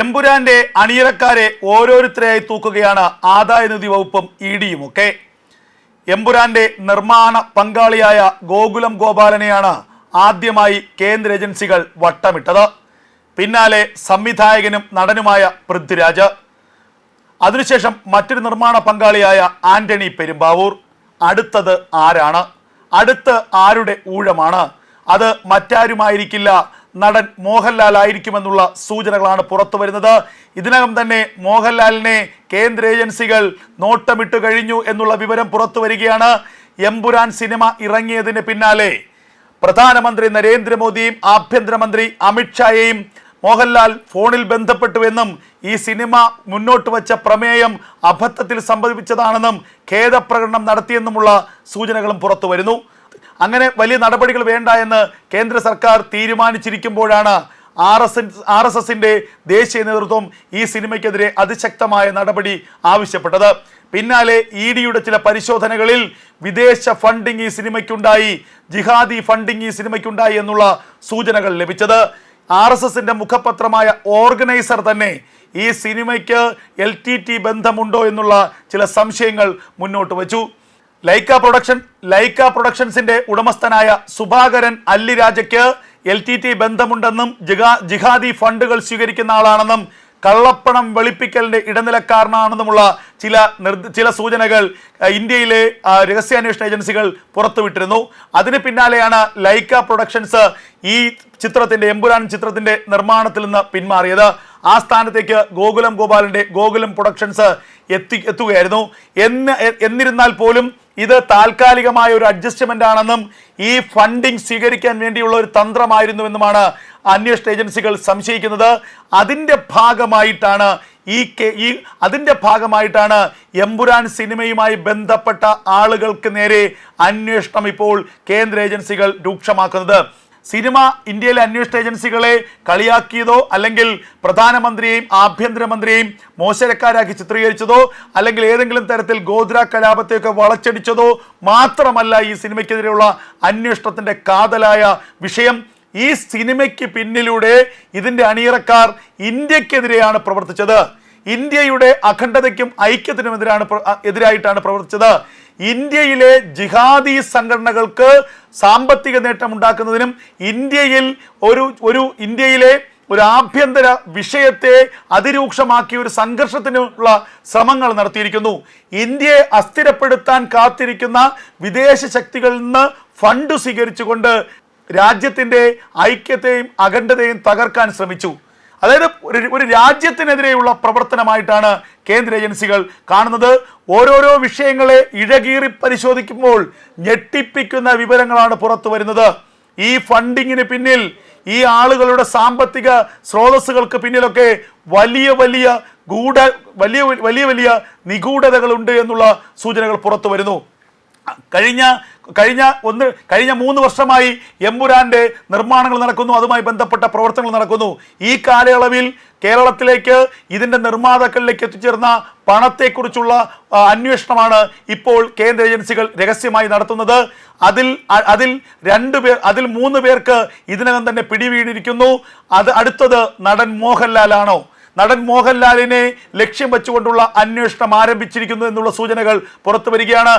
എമ്പുരാന്റെ അണിയറക്കാരെ ഓരോരുത്തരെയായി തൂക്കുകയാണ് ആദായ നികുതി വകുപ്പും ഇ ഡിയും ഒക്കെ. എമ്പുരാന്റെ നിർമ്മാണ പങ്കാളിയായ ഗോകുലം ഗോപാലനെയാണ് ആദ്യമായി കേന്ദ്ര ഏജൻസികൾ വട്ടമിട്ടത്. പിന്നാലെ സംവിധായകനും നടനുമായ പൃഥ്വിരാജ്. അതിനുശേഷം മറ്റൊരു നിർമ്മാണ പങ്കാളിയായ ആന്റണി പെരുമ്പാവൂർ. അടുത്തത് ആരാണ്? അടുത്ത് ആരുടെ ഊഴമാണ്? അത് മറ്റാരുമായിരിക്കില്ല നടൻ മോഹൻലാൽ ആയിരിക്കുമെന്നുള്ള സൂചനകളാണ് പുറത്തു വരുന്നത്. ഇതിനകം തന്നെ മോഹൻലാലിനെ കേന്ദ്ര ഏജൻസികൾ നോട്ടമിട്ട് കഴിഞ്ഞു എന്നുള്ള വിവരം പുറത്തു വരികയാണ്. എമ്പുരാൻ സിനിമ ഇറങ്ങിയതിന് പിന്നാലെ പ്രധാനമന്ത്രി നരേന്ദ്രമോദിയും ആഭ്യന്തരമന്ത്രി അമിത്ഷായെയും മോഹൻലാൽ ഫോണിൽ ബന്ധപ്പെട്ടുവെന്നും ഈ സിനിമ മുന്നോട്ട് വച്ച പ്രമേയം അബദ്ധത്തിൽ സംഭവിച്ചതാണെന്നും ഖേദപ്രകടനം നടത്തിയെന്നുമുള്ള സൂചനകളും പുറത്തു വരുന്നു. അങ്ങനെ വലിയ നടപടികൾ വേണ്ട എന്ന് കേന്ദ്ര സർക്കാർ തീരുമാനിച്ചിരിക്കുമ്പോഴാണ് ആർ എസ് ആർ എസ് എസിന്റെ ദേശീയ നേതൃത്വം ഈ സിനിമയ്ക്കെതിരെ അതിശക്തമായ നടപടി ആവശ്യപ്പെട്ടത്. പിന്നാലെ ഇ ഡിയുടെ ചില പരിശോധനകളിൽ വിദേശ ഫണ്ടിങ് ഈ സിനിമയ്ക്കുണ്ടായി ജിഹാദി ഫണ്ടിങ് ഈ സിനിമയ്ക്കുണ്ടായി എന്നുള്ള സൂചനകൾ ലഭിച്ചത്. ആർ എസ് എസിന്റെ മുഖപത്രമായ ഓർഗനൈസർ തന്നെ ഈ സിനിമയ്ക്ക് എൽ ടി ടി ബന്ധമുണ്ടോ എന്നുള്ള ചില സംശയങ്ങൾ മുന്നോട്ട് വച്ചു. ലൈക്ക പ്രൊഡക്ഷൻ ലൈക്ക പ്രൊഡക്ഷൻസിന്റെ ഉടമസ്ഥനായ സുഭാകരൻ അല്ലിരാജയ്ക്ക് എൽ ടി ടി ബന്ധമുണ്ടെന്നും ജിഹാ ജിഹാദി ഫണ്ടുകൾ സ്വീകരിക്കുന്ന ആളാണെന്നും കള്ളപ്പണം വെളുപ്പിക്കലിന്റെ ഇടനിലക്കാരനാണെന്നുമുള്ള ചില ചില സൂചനകൾ ഇന്ത്യയിലെ രഹസ്യാന്വേഷണ ഏജൻസികൾ പുറത്തുവിട്ടിരുന്നു. അതിന് പിന്നാലെയാണ് ലൈക്ക പ്രൊഡക്ഷൻസ് ഈ ചിത്രത്തിന്റെ എമ്പുരാൻ ചിത്രത്തിന്റെ നിർമ്മാണത്തിൽ നിന്ന് പിന്മാറിയത്. ആ സ്ഥാനത്തേക്ക് ഗോകുലം ഗോപാലിന്റെ ഗോകുലം പ്രൊഡക്ഷൻസ് എത്തി എത്തുകയായിരുന്നു. എന്ന് എന്നിരുന്നാൽ പോലും ഇത് താൽക്കാലികമായ ഒരു അഡ്ജസ്റ്റ്മെന്റ് ആണെന്നും ഈ ഫണ്ടിംഗ് സ്വീകരിക്കാൻ വേണ്ടിയുള്ള ഒരു തന്ത്രമായിരുന്നുവെന്നുമാണ് അന്വേഷണ ഏജൻസികൾ സംശയിക്കുന്നത്. അതിന്റെ ഭാഗമായിട്ടാണ് ഈ കെ- ഈ അതിന്റെ ഭാഗമായിട്ടാണ് എമ്പുരാൻ സിനിമയുമായി ബന്ധപ്പെട്ട ആളുകൾക്ക് നേരെ അന്വേഷണം ഇപ്പോൾ കേന്ദ്ര ഏജൻസികൾ രൂക്ഷമാക്കുന്നത്. സിനിമ ഇന്ത്യയിലെ അന്വേഷണ ഏജൻസികളെ കളിയാക്കിയതോ അല്ലെങ്കിൽ പ്രധാനമന്ത്രിയെയും ആഭ്യന്തരമന്ത്രിയെയും മോശരക്കാരാക്കി ചിത്രീകരിച്ചതോ അല്ലെങ്കിൽ ഏതെങ്കിലും തരത്തിൽ ഗോദ്ര കലാപത്തെയൊക്കെ വളച്ചടിച്ചതോ മാത്രമല്ല ഈ സിനിമയ്ക്കെതിരെയുള്ള അന്വേഷണത്തിന്റെ കാതലായ വിഷയം. ഈ സിനിമയ്ക്ക് പിന്നിലൂടെ ഇതിന്റെ അണിയറക്കാർ ഇന്ത്യക്കെതിരെയാണ് പ്രവർത്തിച്ചത്. ഇന്ത്യയുടെ അഖണ്ഡതയ്ക്കും ഐക്യത്തിനും എതിരാണ് എതിരായിട്ടാണ് പ്രവർത്തിച്ചത്. ഇന്ത്യയിലെ ജിഹാദി സംഘടനകൾക്ക് സാമ്പത്തിക നേട്ടം ഉണ്ടാക്കുന്നതിനും ഇന്ത്യയിൽ ഒരു ഒരു ഇന്ത്യയിലെ ഒരു ആഭ്യന്തര വിഷയത്തെ അതിരൂക്ഷമാക്കിയ ഒരു സംഘർഷത്തിനുള്ള ശ്രമങ്ങൾ നടത്തിയിരിക്കുന്നു. ഇന്ത്യയെ അസ്ഥിരപ്പെടുത്താൻ കാത്തിരിക്കുന്ന വിദേശ ശക്തികളിൽ നിന്ന് ഫണ്ട് സ്വീകരിച്ചുകൊണ്ട് രാജ്യത്തിന്റെ ഐക്യത്തെയും അഖണ്ഡതയും തകർക്കാൻ ശ്രമിച്ചു. അതായത് ഒരു രാജ്യത്തിനെതിരെയുള്ള പ്രവർത്തനമായിട്ടാണ് കേന്ദ്ര ഏജൻസികൾ കാണുന്നത്. ഓരോരോ വിഷയങ്ങളെ ഇഴകീറി പരിശോധിക്കുമ്പോൾ ഞെട്ടിപ്പിക്കുന്ന വിവരങ്ങളാണ് പുറത്തു വരുന്നത്. ഈ ഫണ്ടിങ്ങിന് പിന്നിൽ ഈ ആളുകളുടെ സാമ്പത്തിക സ്രോതസ്സുകൾക്ക് പിന്നിലൊക്കെ വലിയ വലിയ ഗൂഢ വലിയ വലിയ വലിയ നിഗൂഢതകളുണ്ട് എന്നുള്ള സൂചനകൾ പുറത്തു വരുന്നു. കഴിഞ്ഞ കഴിഞ്ഞ ഒന്ന് കഴിഞ്ഞ മൂന്ന് വർഷമായി എമ്പുരാന്റെ നിർമ്മാണങ്ങൾ നടക്കുന്നു അതുമായി ബന്ധപ്പെട്ട പ്രവർത്തനങ്ങൾ നടക്കുന്നു. ഈ കാലയളവിൽ കേരളത്തിലേക്ക് ഇതിന്റെ നിർമ്മാതാക്കളിലേക്ക് എത്തിച്ചേർന്ന പണത്തെക്കുറിച്ചുള്ള അന്വേഷണമാണ് ഇപ്പോൾ കേന്ദ്ര ഏജൻസികൾ രഹസ്യമായി നടത്തുന്നത്. അതിൽ അതിൽ രണ്ട് പേർ അതിൽ മൂന്ന് പേർക്ക് ഇതിനകം തന്നെ പിടിവീണിരിക്കുന്നു. അത് അടുത്തത് നടൻ മോഹൻലാലാണോ? നടൻ മോഹൻലാലിനെ ലക്ഷ്യം വെച്ചുകൊണ്ടുള്ള അന്വേഷണം ആരംഭിച്ചിരിക്കുന്നു എന്നുള്ള സൂചനകൾ പുറത്തു വരികയാണ്.